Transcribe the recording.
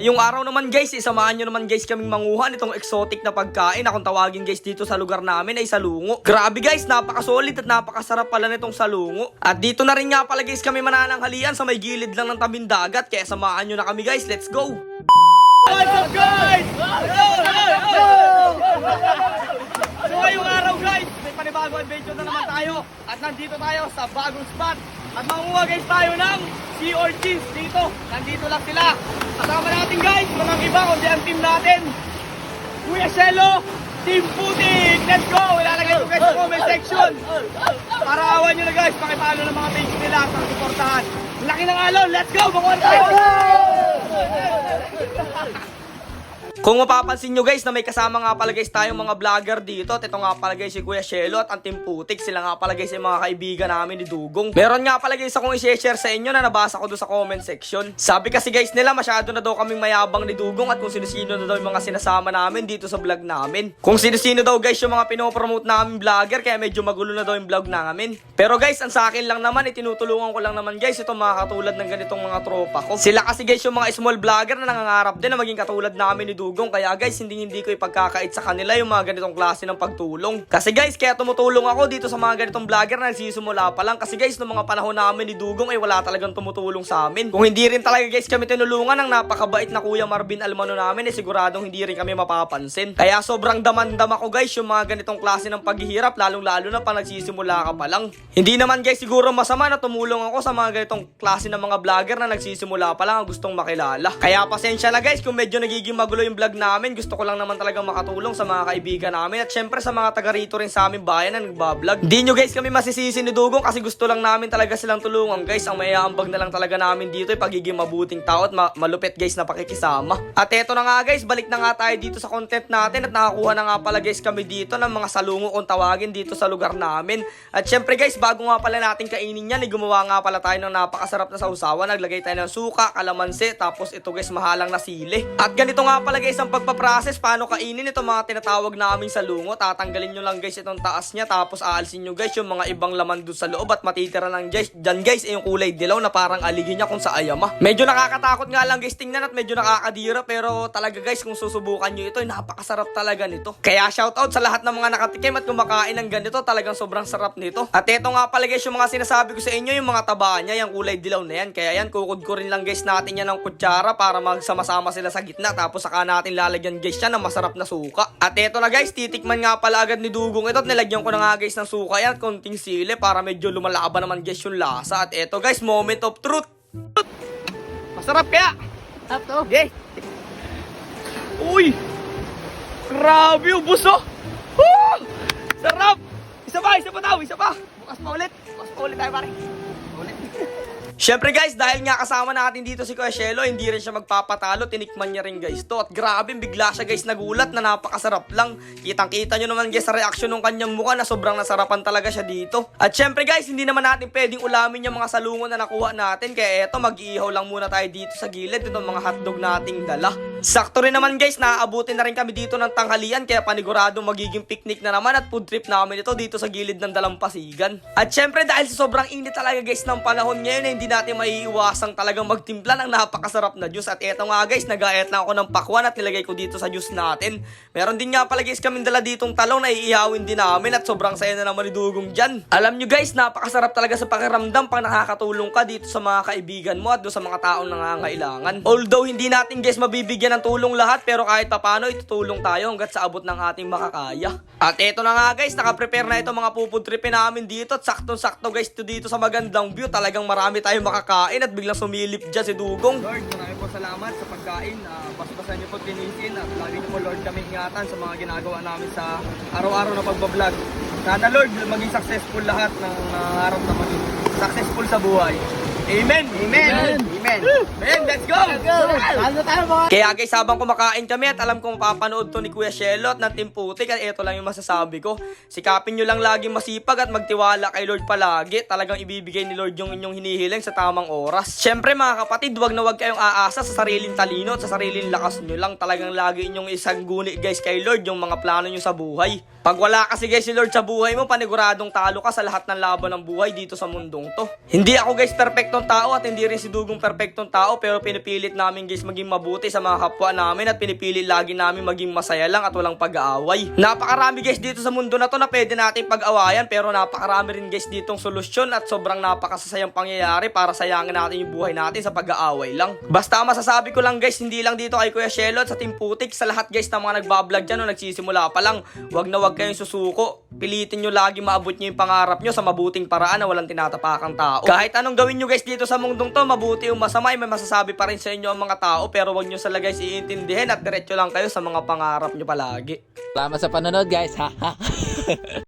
Yung araw naman guys, isamahan nyo naman guys kaming manguha nitong exotic na pagkain na kung tawagin guys dito sa lugar namin ay salungo. Grabe guys, napakasolid at napakasarap pala nitong salungo. At dito na rin nga pala guys kami manananghalian sa may gilid lang ng tabing dagat. Kaya samahan nyo na kami guys, let's go! What's up guys? So ngayong araw guys, may panibago adventure na naman tayo at nandito tayo sa bagong spot at manguha guys tayo ng sea dito. Nandito lang sila. Kasama natin guys, walang iba kundi ang team natin. Kuya Shelo, Team Putik! Let's go! Ilalagay ko guys sa comment section. Para awan nyo na guys, pakipalo ng mga page nila at suportahan. Laki ng alon, let's go! Na tayo! Kung mapapansin nyo guys na may kasama nga pala guys tayong mga vlogger dito at ito nga pala guys si Kuya Shelo at ang Team Putik. Sila nga pala guys yung mga kaibigan namin ni Dugong. Meron nga pala guys akong i-share sa inyo na nabasa ko doon sa comment section. Sabi kasi guys nila masyado na daw kaming mayabang ni Dugong at kung sino-sino na daw yung mga sinasama namin dito sa vlog namin. Kung sino-sino daw guys yung mga pinopromote namin vlogger kaya medyo magulo na daw yung vlog namin. Pero guys ang sa akin lang naman itinutulungan ko lang naman guys itong mga katulad ng ganitong mga tropa ko. Sila kasi guys yung mga small vlogger na nangangarap din na maging katulad namin ni Dugong kaya guys hindi hindi ko ipagkakait sa kanila yung mga ganitong klase ng pagtulong. Kasi guys kaya tumutulong ako dito sa mga ganitong vlogger na nagsisimula pa lang. Kasi guys noong mga panahon namin ni Dugong ay wala talagang tumutulong sa amin. Kung hindi rin talaga guys kami tinulungan ng napakabait na Kuya Marvin Almano namin eh siguradong hindi rin kami mapapansin. Kaya sobrang damandam ako guys yung mga ganitong klase ng paghihirap lalong lalo na pa nagsisimula ka pa lang. Hindi naman guys siguro masama na tumulong ako sa mga ganitong klase ng mga vlogger na nagsisimula pa lang ang gustong makilala. Kaya pasensya na guys kung medyo nagiging magulo yung vlog namin. Gusto ko lang naman talagang makatulong sa mga kaibigan namin. At syempre sa mga taga rito rin sa aming bayan na nagbablog. Hindi nyo guys kami masisisi ni Dugong kasi gusto lang namin talaga silang tulungan guys. Ang mayaambag na lang talaga namin dito ay pagiging mabuting tao at ma- malupit guys na pakikisama. At eto na nga guys balik na nga tayo dito sa content natin at nakakuha na nga pala guys kami dito ng mga salungo kung tawagin dito sa lugar namin. At syempre guys bago nga pala natin kainin yan ay gumawa nga pala tayo ng napakasarap na sausawan. Naglagay tayo ng suka, kalamansi tapos ito guys mahalang na sili. At ganito nga pala guys ang pagpaprocess paano kainin ito? Mga tinatawag namin salungo tatanggalin nyo lang guys itong taas niya. Tapos aalsin nyo guys yung mga ibang laman dun sa loob at matitira lang guys. Dyan guys ay yung kulay dilaw na parang aligin niya kung sa ayama. Medyo nakakatakot nga lang guys tingnan at medyo nakakadira. Pero talaga guys kung susubukan nyo ito napakasarap talaga nito. Kaya shoutout sa lahat ng mga nakatikim at kumakain ng ganito. Talagang sobrang sarap nito. At eto nga pala guys yung mga sinasabi ko sa inyo yung mga taba niya yung kulay dilaw na yan. Kaya yan kukod ko rin lang guys natin yan ng kutsara para magsama-sama sila sa gitna. Tapos saka natin lalagyan guys yan ng masarap na suka at eto na guys titikman nga pala agad ni Dugong ito at nilagyan ko na nga guys ng suka yan at konting sili para medyo lumalaban naman guys yung lasa at eto guys moment of truth masarap kaya Ato. Okay. Uy! Grabe, ubos oh! Woo! Sarap! Isa pa, isa pa daw, isa pa! Bukas pa ulit. Bukas pa ulit tayo pare. Ulit. Siyempre guys, dahil nga kasama natin dito si Kuya Shelo, hindi rin siya magpapatalo, tinikman niya rin guys to. At grabe, bigla siya guys nagulat na napakasarap lang. Kitang-kita nyo naman guys sa reaksyon ng kanyang mukha na sobrang nasarapan talaga siya dito. At syempre guys, hindi naman natin pwedeng ulamin yung mga salungon na nakuha natin. Kaya eto, mag-iihaw lang muna tayo dito sa gilid itong mga hotdog nating dala. Sakto rin naman guys, naaabutin na rin kami dito ng tanghalian kaya paniguradong magiging picnic na naman at food trip namin ito dito sa gilid ng dalampasigan. At syempre dahil sa sobrang init talaga guys ng panahon ngayon eh, hindi natin maiiwasang talagang magtimpla ng napakasarap na juice. At eto nga guys, nag-aet lang ako ng pakwan at nilagay ko dito sa juice natin. Meron din nga pala guys kaming dala ditong talong na iihawin din namin at sobrang saya na naman ni dyan. Alam nyo guys, napakasarap talaga sa pakiramdam pang nakakatulong ka dito sa mga kaibigan mo at doon sa mga taong nangangailangan. Although hindi natin guys mabibigyan ng tulong lahat pero kahit papano itutulong tayo hanggat sa abot ng ating makakaya. At eto na nga guys, nakaprepare na ito mga pupudripin namin dito at saktong-sakto guys to dito sa magandang view. Talagang marami tayong makakain at biglang sumilip dyan si Dugong. Lord, maraming po salamat sa pagkain. Uh, Basta-basta niyo po tinisin at lagi niyo po Lord kami ingatan sa mga ginagawa namin sa araw-araw na pagbablog. Sana Lord, maging successful lahat ng nangarap na maging successful sa buhay. Amen! Amen! Amen! Amen! Let's go! Ano tayo mga? Kaya guys, habang kumakain kami at alam kong mapapanood to ni Kuya Shelo at ng Team Putik at ito lang yung masasabi ko. Sikapin nyo lang laging masipag at magtiwala kay Lord palagi. Talagang ibibigay ni Lord yung inyong hinihiling sa tamang oras. Siyempre mga kapatid, wag na wag kayong aasa sa sariling talino at sa sariling lakas nyo lang. Talagang lagi inyong isang guni guys kay Lord yung mga plano nyo sa buhay. Pag wala kasi guys si Lord sa buhay mo, paniguradong talo ka sa lahat ng laban ng buhay dito sa mundong to. Hindi ako guys perfecto perpektong tao at hindi rin si Dugong perpektong tao pero pinipilit namin guys maging mabuti sa mga kapwa namin at pinipilit lagi namin maging masaya lang at walang pag-aaway. Napakarami guys dito sa mundo na to na pwede natin pag-awayan pero napakarami rin guys ditong solusyon at sobrang napakasasayang pangyayari para sayangin natin yung buhay natin sa pag-aaway lang. Basta masasabi ko lang guys, hindi lang dito kay Kuya Shelo sa Team Putik, sa lahat guys na mga nagbablog dyan o nagsisimula pa lang, wag na wag kayong susuko. Pilitin nyo lagi maabot nyo yung pangarap nyo sa mabuting paraan na walang tinatapakang tao. Kahit anong gawin nyo guys dito sa mundong to, mabuti o masama, ay may masasabi pa rin sa inyo ang mga tao pero wag nyo sa guys iintindihin at diretso lang kayo sa mga pangarap nyo palagi. Salamat sa panonood guys. Ha.